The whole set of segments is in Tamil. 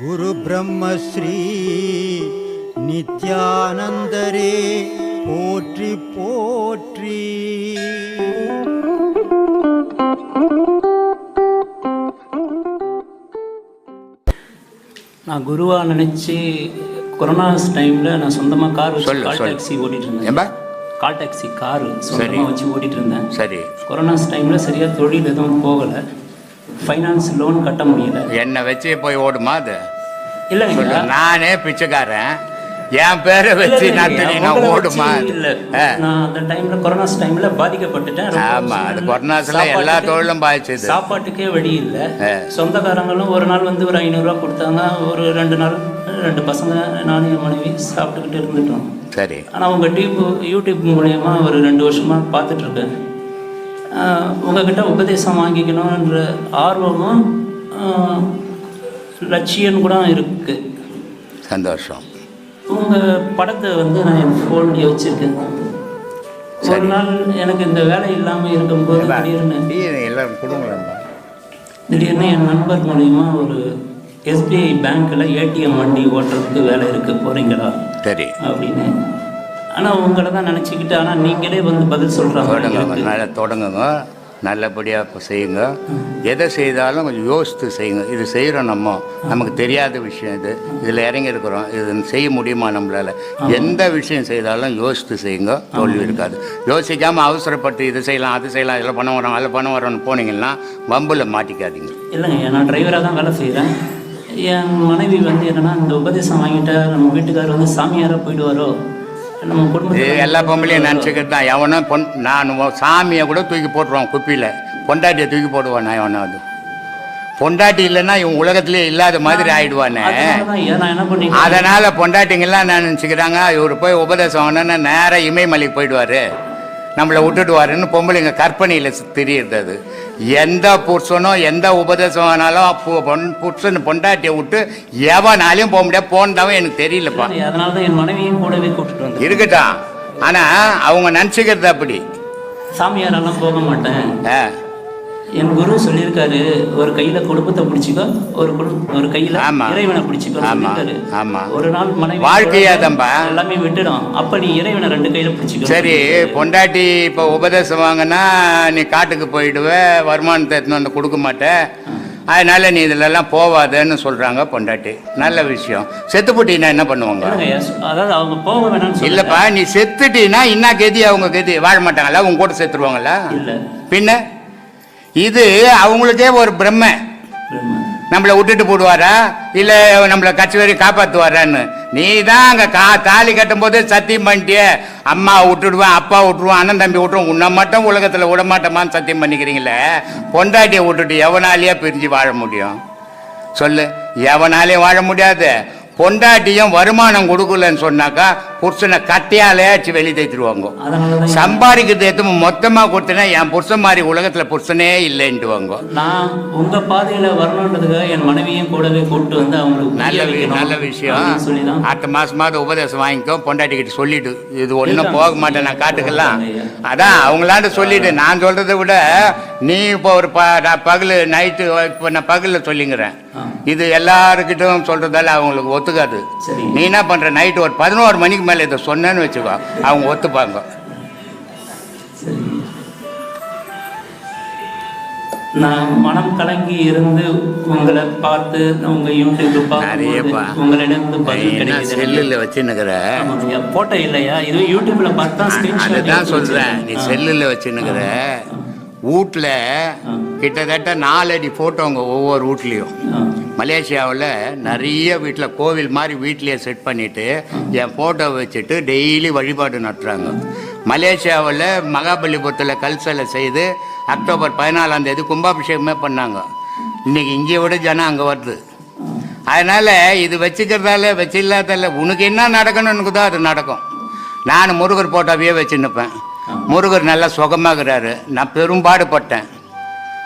குரு பிரம்மஸ்ரீ நித்யானந்தரே போற்றி போற்றி. நான் குருவா நினச்சி கொரோனாஸ் டைமில் நான் சொந்தமாக கார் கால். டாக்ஸி ஓட்டிட்டு இருந்தேன். ஏம்பா கால் டாக்ஸி கார் சொந்தமாக வச்சு ஓட்டிட்டு இருந்தேன். சரி. கொரோனாஸ் டைமில் சரியாக தொழில் எதுவும் போகலை. ஃபைனான்ஸ் லோன் கட்ட முடியல. என்னை வச்சு போய் ஓடுமா அது? இல்லைங்க நானே பிச்சைக்காரன். என் பேரை வச்சு நான் ஓடுமா. நான் அந்த டைம்ல கொரோனாஸ் டைம்ல பாதிக்கப்பட்டுட்டேன். ஆமா அது. கொரோனாஸ்ல எல்லா தொழிலும் பாதிச்சது சாப்பாட்டுக்கே வழி இல்லை. சொந்தக்காரங்களும் ஒரு நாள் வந்து ஒரு ஐநூறுரூவா கொடுத்தாங்க. ஒரு ரெண்டு நாள் ரெண்டு பசங்க நானும் என் மனைவி சாப்பிட்டுக்கிட்டு இருந்துட்டோம். சரி. ஆனால் உங்கள் டியூப் யூடியூப் மூலயமா ஒரு ரெண்டு வருஷமாக பார்த்துட்ருக்கேன் உங்ககிட்ட உபதேசம் வாங்கிக்கணுன்ற ஆர்வமும் லட்சியம் கூட இருக்குது சந்தோஷம். உங்கள் படத்தை வந்து நான் என் ஃபோன்லேயே வச்சுருக்கேன். ஒரு சரி. நாள் எனக்கு இந்த வேலை இல்லாமல் இருக்கும்போது திடீர்னு டீ எல்லாரும் கொடுங்களேன்பா. திடீர்னு என் நண்பர் மூலிமா ஒரு எஸ்பிஐ பேங்க்கில் ஏடிஎம் வண்டி ஓட்டுறதுக்கு வேலை இருக்குது போகிறீங்களா சரி. அப்படின்னு. ஆனால் உங்களை தான் நினச்சிக்கிட்டு ஆனால் நீங்களே வந்து பதில் சொல்கிறாங்க தொடங்குங்க நல்லா தொடங்குங்க. நல்லபடியாக செய்யுங்க. எதை செய்தாலும் கொஞ்சம் யோசித்து செய்யுங்க. இது செய்கிறோம் நம்ம. நமக்கு தெரியாத விஷயம் இது. இதில் இறங்கி இருக்கிறோம் இது செய்ய முடியுமா நம்மளால்? எந்த விஷயம் செய்தாலும் யோசித்து செய்யுங்க. தோல்வி இருக்காது. யோசிக்காமல் அவசரப்பட்டு இது செய்யலாம் அது செய்யலாம் இதில் பணம் வரோம் அதில் பணம் வரோம்னு போனீங்கன்னா வம்பில் மாட்டிக்காதீங்க. இல்லைங்க நான் டிரைவராக தான் வேலை செய்கிறேன் என் மனைவி வந்து என்னன்னா இந்த உபதேசம் வாங்கிட்டா நம்ம வீட்டுக்காரர் வந்து சாமியாராக போயிடுவாரோ? நம்ம எல்லா பொம்பளையும் நினச்சிக்கிட்டு தான் எவனும் பொன் நான் சாமியை கூட தூக்கி போட்டுருவான் குப்பியில். பொண்டாட்டியை தூக்கி போடுவான் நான் எவனாவது பொண்டாட்டி இல்லைன்னா இவன் உலகத்திலே இல்லாத மாதிரி ஆயிடுவானே. அதனால நான் பொண்டாட்டிங்கெல்லாம் என்ன நினச்சிக்கிறாங்க. இவர் போய் உபதேசம் நேராக இமயமலைக்கு போயிடுவார். நம்மளை விட்டுடுவாருன்னு பொம்பளைங்க கற்பனையில் தெரியுது அது. எந்த புருஷனோ எந்த உபதேசம் பொன் புருஷன் பொண்டாட்டியை விட்டு எவனாலையும் போக முடியாது. போனதாவும் எனக்கு தெரியலப்பா. அதனால தான் என் மனைவியும் கூடவே கூப்பிட்டு வந்தேன். இருக்கட்டும். ஆனால் அவங்க நினச்சிக்கிறது அப்படி. சாமியாரெல்லாம் போக மாட்டேன். ஆ. என் குரு சொல்லியிருக்காரு ஒரு கையில குடும்பத்தை பிடிச்சிக்கோ ஒரு ஒரு கையில. இறைவனை பிடிச்சிக்கோ சொல்லியிருக்காரு. ஒரு நாள் மனைவி வாழ்க்கையாதம்பா. எல்லாமே விட்டுடும். அப்ப நீ இறைவனை ரெண்டு கையில பிடிச்சிக்கோ. சரி பொண்டாட்டி இப்போ உபதேசம் வாங்கினா நீ காட்டுக்கு போயிடுவ வருமானத்தை எடுத்துன்னு வந்து கொடுக்க மாட்ட. அதனால நீ இதிலெல்லாம் போவாதன்னு சொல்கிறாங்க பொண்டாட்டி. நல்ல விஷயம். செத்து போட்டீங்கன்னா என்ன பண்ணுவாங்க. அதாவது அவங்க போக வேணாம்னு. இல்லைப்பா நீ செத்துட்டீன்னா என்ன கதி? அவங்க கதி? வாழ மாட்டாங்களா? உங்க கூட செத்துருவாங்களா பின்ன? இது அவங்களுக்கே ஒரு பிரம்ம. நம்மளை விட்டுட்டு போடுவாரா? இல்லை நம்மளை கட்சி வரையும் காப்பாற்றுவாரான்னு நீ தான் அங்கே கா தாலி கட்டும் போது சத்தியம் பண்ணிட்டியே. அம்மா விட்டுடுவேன் அப்பா விட்டுருவான் அண்ணன் தம்பி விட்டுருவோம் உன்னை மட்டும் உலகத்தில் விட மாட்டோமான்னு சத்தியம் பண்ணிக்கிறீங்களே? பொண்டாட்டியை விட்டுட்டு எவனாலேயே பிரிஞ்சு வாழ முடியும்? சொல்லு. எவனாலையும் வாழ முடியாது. பொண்டாட்டியும் வருமானம் கொடுக்கலன்னு சொன்னாக்கா புருஷனை கட்டையாலே அடிச்சு வெளியே அதனாலதான் சம்பாதிக்கிறது எதுவும் மொத்தமாக கொடுத்தனா என் புருஷன் மாதிரி உலகத்தில் புருஷனே இல்லைன்ட்டுவாங்க நான் உங்க பாதையில வரணுன்றதுக்காக என் மனைவியும் கூடவே கூப்பிட்டு வந்து அவங்களுக்கு நல்ல நல்ல விஷயம். அடுத்த மாசமாவது உபதேசம் வாங்கிக்கோ பொண்டாட்டி கிட்ட சொல்லிட்டு இது ஒன்றும். போக மாட்டேன் நான் காட்டுக்கலாம். அதான் அவங்களாண்ட சொல்லிட்டு நான் சொல்றதை விட நீ இப்போ ஒரு ப பகல் நைட்டு இப்போ நான் பகலில் சொல்லிங்கிறேன். இது எல்லாருக்கிட்டும் சொல்றதால அவங்களுக்கு ஒத்துக்காது. நீ என்ன பண்ற? நைட்டு ஒரு பதினோரு மணிக்கு மேலே இதை சொன்னேன்னு வச்சுக்கோ. அவங்க ஒத்துப்பாங்க. நான் மனம் கலங்கி இருந்து உங்களை பார்த்து உங்க யூடியூப். உங்களிடம். செல்லில் வச்சுன்னுக்கிற? போட்டோ இல்லையா? இது யூடியூப்ல பார்த்து அதுதான் சொல்றேன். நீ செல்லில் வச்சுன்னுக்கிற. வீட்டில் கிட்டத்தட்ட நாலடி ஃபோட்டோங்க ஒவ்வொரு வீட்லேயும். மலேசியாவில் நிறைய வீட்டில் கோவில் மாதிரி வீட்லேயே செட் பண்ணிவிட்டு என் ஃபோட்டோ வச்சுட்டு டெய்லி வழிபாடு நடத்துகிறாங்க மலேசியாவில் மகாபலிபுரத்தில் கல்சலை செய்து அக்டோபர் பதினாலாம் தேதி கும்பாபிஷேகமே பண்ணாங்க. இன்றைக்கி இங்கே விட ஜனம் அங்கே வருது. அதனால இது வச்சுக்கிறதால வச்சு இல்லாதால உனக்கு என்ன நடக்கணும்னுக்குதோ அது நடக்கும். நான் முருகர் போட்டோவையே வச்சு நிற்பேன் முருகர் நல்லா சுகமாகிறாரு. நான் பெரும்பாடுபட்டேன்.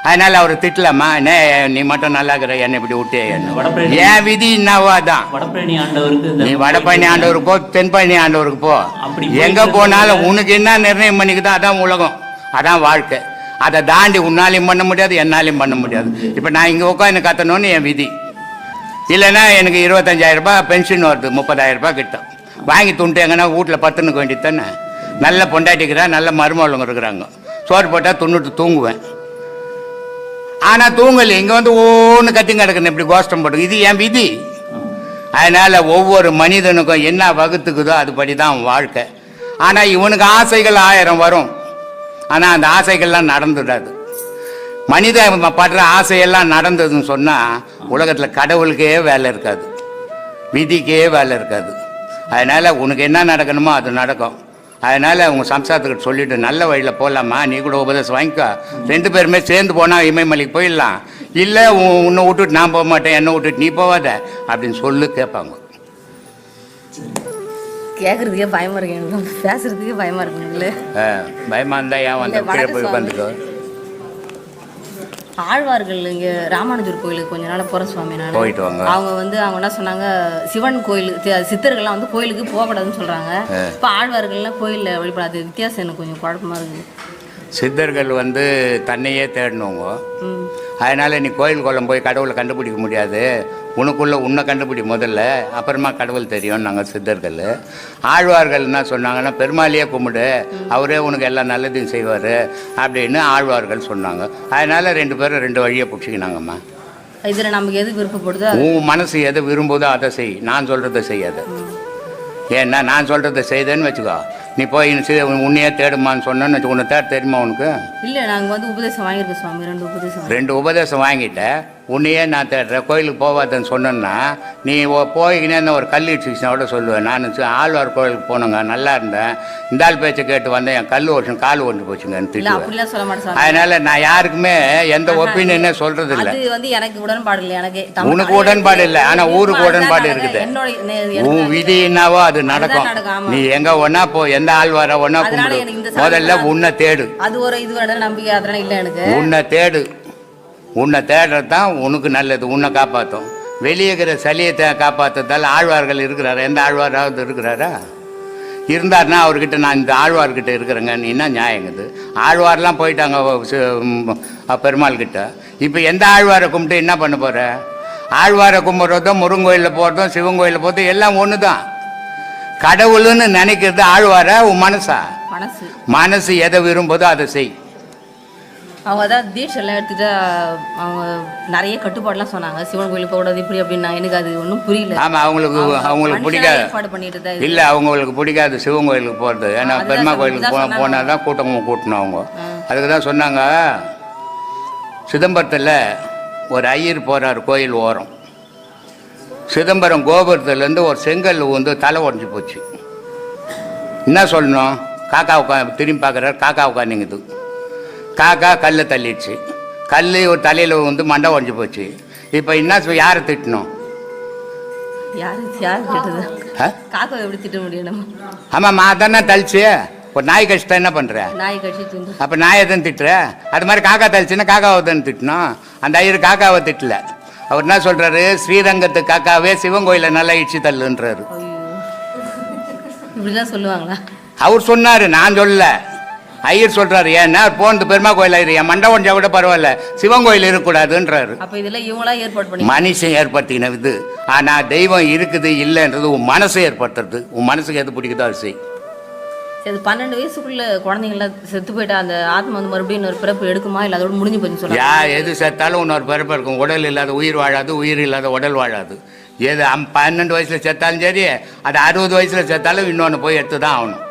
அதனால அவர் திட்டலாமா என்ன நீ மட்டும் நல்லா இருக்கிற என்னை இப்படி விட்டே. என் விதி என்னவோ அதான். நீ வடபழனி ஆண்டவருக்கு போ தென்பழனி ஆண்டவருக்கு போ. அப்படி எங்க போனாலும் உனக்கு என்ன நிர்ணயம் பண்ணிக்குதோ அதான் உலகம். அதான் வாழ்க்கை. அதை தாண்டி உன்னாலையும் பண்ண முடியாது என்னாலையும் பண்ண முடியாது. இப்போ நான் இங்கே உட்காந்து கத்தணும்னு என் விதி. இல்லைன்னா எனக்கு இருபத்தஞ்சாயிரம் ரூபாய் பென்ஷன் வருது முப்பதாயிரம் ரூபாய் கிட்ட. வாங்கி துண்டு எங்கன்னா வீட்டில் பத்துனுக்க வேண்டியது தானே. நல்ல பொண்டாட்டிக்கிறேன் நல்ல மருமகளுங்க இருக்கிறாங்க. சோறு போட்டால் துண்ணுட்டு தூங்குவேன். ஆனால் தூங்கலை. இங்கே வந்து ஒன்னு கத்திங்க கிடக்கணும் இப்படி கோஷ்டம் போட்டு. இது என் விதி. அதனால ஒவ்வொரு மனிதனுக்கும் என்ன வகுத்துக்குதோ அதுபடி தான் வாழ்க்கை. ஆனால் இவனுக்கு ஆசைகள் ஆயிரம் வரும். ஆனால் அந்த ஆசைகள்லாம் நடந்துடாது. மனித படுற ஆசையெல்லாம் நடந்ததுன்னு சொன்னால் உலகத்தில் கடவுளுக்கே வேலை இருக்காது. விதிக்கே வேலை இருக்காது. அதனால் உனக்கு என்ன நடக்கணுமோ அது நடக்கும். அதனால் உங்கள் சம்சாரத்துக்கிட்ட சொல்லிட்டு நல்ல வழியில் போகலாமா நீ கூட உபதேசம் வாங்கிக்கோ. ரெண்டு பேருமே சேர்ந்து போனால் இமயமலைக்கு போயிடலாம். இல்லை உன்னை விட்டுட்டு நான் போக மாட்டேன் என்னை விட்டுட்டு நீ போவாத அப்படின்னு சொல்லு கேட்பாங்க. கேட்கறதுக்கே பயமா இருக்கு எனக்கு. பேசுறதுக்கே பயமா இருக்குங்களே ஆ, பயமா இருந்தா ஏன் வந்து போய் சுவாமி. ஆழ்வார்கள் இங்க ராமானுஜர் கோயிலுக்கு கொஞ்ச நாள் போற சுவாமி நான். அவங்க வந்து அவங்க என்ன சொன்னாங்க சிவன் கோயில் சித்தர்கள்லாம் வந்து கோயிலுக்கு போகக்கூடாதுன்னு சொல்றாங்க. இப்ப ஆழ்வார்கள்லாம் கோயில்ல வழிபடாது வித்தியாசம் எனக்கு கொஞ்சம் குழப்பமா இருக்குது. சித்தர்கள் வந்து தன்னையே தேடினவங்க ம். அதனால நீ கோயில் குளம் போய் கடவுளை கண்டுபிடிக்க முடியாது. உனக்குள்ள உன்னை கண்டுபிடி முதல்ல. அப்புறமா கடவுள் தெரியும் நாங்கள் சித்தர்கள். ஆழ்வார்கள் என்ன சொன்னாங்கன்னா பெருமாளையே கும்பிடு. அவரே உனக்கு எல்லா நல்லதையும் செய்வார். அப்படின்னு ஆழ்வார்கள் சொன்னாங்க. அதனால ரெண்டு பேரும் ரெண்டு வழியை பிடிச்சிக்கினாங்கம்மா. இதுல நமக்கு எது விருப்பப்படுதோ உன் மனசு எதை விரும்புதோ அதை செய். நான் சொல்கிறத செய்யாத ஏன்னா நான் சொல்கிறத செய்தேன்னு வச்சுக்கோ. நீ போய் உன்னையே தேடுமான்னு சொன்னேன்னு வச்சுக்கோ உன்னை தேட தெரியுமா உனக்கு? இல்ல நாங்க வந்து உபதேசம் வாங்கியிருக்கோம் சுவாமி. ரெண்டு உபதேசம் ரெண்டு உபதேசம் வாங்கிட்ட. உன்னையே நான் தேடுறேன். கோயிலுக்கு போவாதன்னு சொன்னேன்னா நீ போய்க்கினே ஒரு கல் இடிச்சுச்சுனா கூட சொல்லுவேன். நான் ஆழ்வார் கோயிலுக்கு போனேங்க நல்லா இருந்தேன். இந்த ஆள் பேச்சை கேட்டு வந்தேன் என் கல் ஓடிச்சு கால் ஓடி போச்சுங்கன்னு திட்டுவேன் அதனால நான் யாருக்குமே எந்த ஒப்பீனியனே சொல்றது இல்லை வந்து எனக்கு உடன்பாடு இல்லை எனக்கு உனக்கு உடன்பாடு இல்லை ஆனா ஊருக்கு உடன்பாடு இருக்குது. உன் விதி என்னவோ அது நடக்கும். நீ எங்க ஒன்னா போ எந்த ஆள் வர ஒன்னா கும்பிடு. முதல்ல. உன்னை தேடு. அது ஒரு இது நம்பிக்கை அதெல்லாம் இல்லை எனக்கு. உன்னை தேடு. உன்னை தேடுறது தான் உனக்கு நல்லது உன்னை காப்பாற்றும் வெளியே இருக்கிற சளியை தே காப்பாற்றுறதால ஆழ்வார்கள் இருக்கிறாரா? எந்த ஆழ்வாராவது இருக்கிறாரா? இருந்தாருன்னா அவர்கிட்ட நான் இந்த ஆழ்வார்கிட்ட இருக்கிறேங்க. நீ என்ன நியாயங்குது ஆழ்வார்லாம் போயிட்டாங்க பெருமாள் கிட்ட. இப்போ எந்த ஆழ்வாரை கும்பிட்டு என்ன பண்ண போற? ஆழ்வாரை கும்பிட்றதும் முருங்கோயிலில் போகிறதும் சிவன் கோயிலில் போகிறதும் எல்லாம் ஒன்று தான் கடவுள்னு நினைக்கிறது ஆழ்வார? உன் மனசா? மனசு. மனசு எதை விரும்புதோ அதை செய். அவங்க அதான் தீட்செல்லாம் எடுத்துட்டு அவங்க நிறைய கட்டுப்பாடுலாம் சொன்னாங்க. சிவன் கோயிலுக்கு போகக்கூடாது இப்படி அப்படின்னா எனக்கு அது ஒன்றும் புரியல. ஆமா அவங்களுக்கு அவங்க அவங்களுக்கு பிடிக்காது. ஏற்பாடு பண்ணிட்டு தான். இல்ல அவங்களுக்கு பிடிக்காது சிவன் கோயிலுக்கு போறது. ஏன்னா பெருமா கோயிலுக்கு போ அதுதான் போனால் தான் கூட்டம் கூட்டணும் அவங்க. அதுக்கு தான் சொன்னாங்க சிதம்பரத்தில் ஒரு ஐயர் போறார் கோயில் ஓரம். சிதம்பரம் கோபுரத்துலேருந்து ஒரு செங்கல் வந்து தலை உடஞ்சி போச்சு. என்ன சொல்லணும்? காக்கா உட்கா திரும்பி பார்க்குறாரு காக்கா உட்காந்துங்குது காக்கா கல்லை தள்ளிடுச்சு. கல் ஒரு தலையில் வந்து மண்டை உடஞ்சி போச்சு. இப்போ என்ன யாரை திட்டணும்? யாரு யாரு கேட்டது ஆ? காக்கா எப்படி திட்ட முடியும் நம்ம? ஆமாம்மா அதானே தள்ளிச்சு. ஒரு நாய் கடிச்சிட்டா என்ன பண்ணுற அப்போ நாயை தான் திட்டுற? அது மாதிரி காக்கா தள்ளிச்சுன்னா காக்காவை தான் திட்டணும்? அந்த ஐயர் காக்காவை திட்டல. அவர் என்ன சொல்கிறாரு ஸ்ரீரங்கத்து காக்காவே சிவன் கோயிலை நல்லா இடிச்சு தள்ளுன்றாரு. ஐயோ. இப்படிலாம் சொல்லுவாங்களா? அவர் சொன்னார் நான் சொல்லல. ஐயர் சொல்கிறாரு ஏன்னா போனது பெருமா கோயில் ஐயர் என் மண்டை ஒன்றா கூட பரவாயில்ல சிவன் கோயில் இருக்கக்கூடாதுன்றாரு. அப்ப இதெல்லாம் இவங்களா ஏற்பாடு பண்ணி மனுஷன் ஏற்படுத்தின இது. ஆனால் தெய்வம் இருக்குது இல்லைன்றது உன் மனசை ஏற்படுத்துறது. உன் மனசுக்கு எது பிடிக்குதோ அது செய். சரி பன்னெண்டு வயசுக்குள்ள குழந்தைங்களாம் செத்து போயிட்டா அந்த ஆத்மா வந்து மறுபடியும் இன்னொரு பிறப்பு எடுக்குமா? இல்லை அதோட முடிஞ்சு போச்சுன்னு சொல்லுவாங்க யா எது செத்தாலும் இன்னொரு பிறப்பு இருக்கும். உடல் இல்லாத உயிர் வாழாது உயிர் இல்லாத உடல் வாழாது. எது பன்னெண்டு வயசில் செத்தாலும் சரி அது அறுபது வயசில் செத்தாலும் இன்னொன்று போய் எடுத்து தான் ஆகணும்.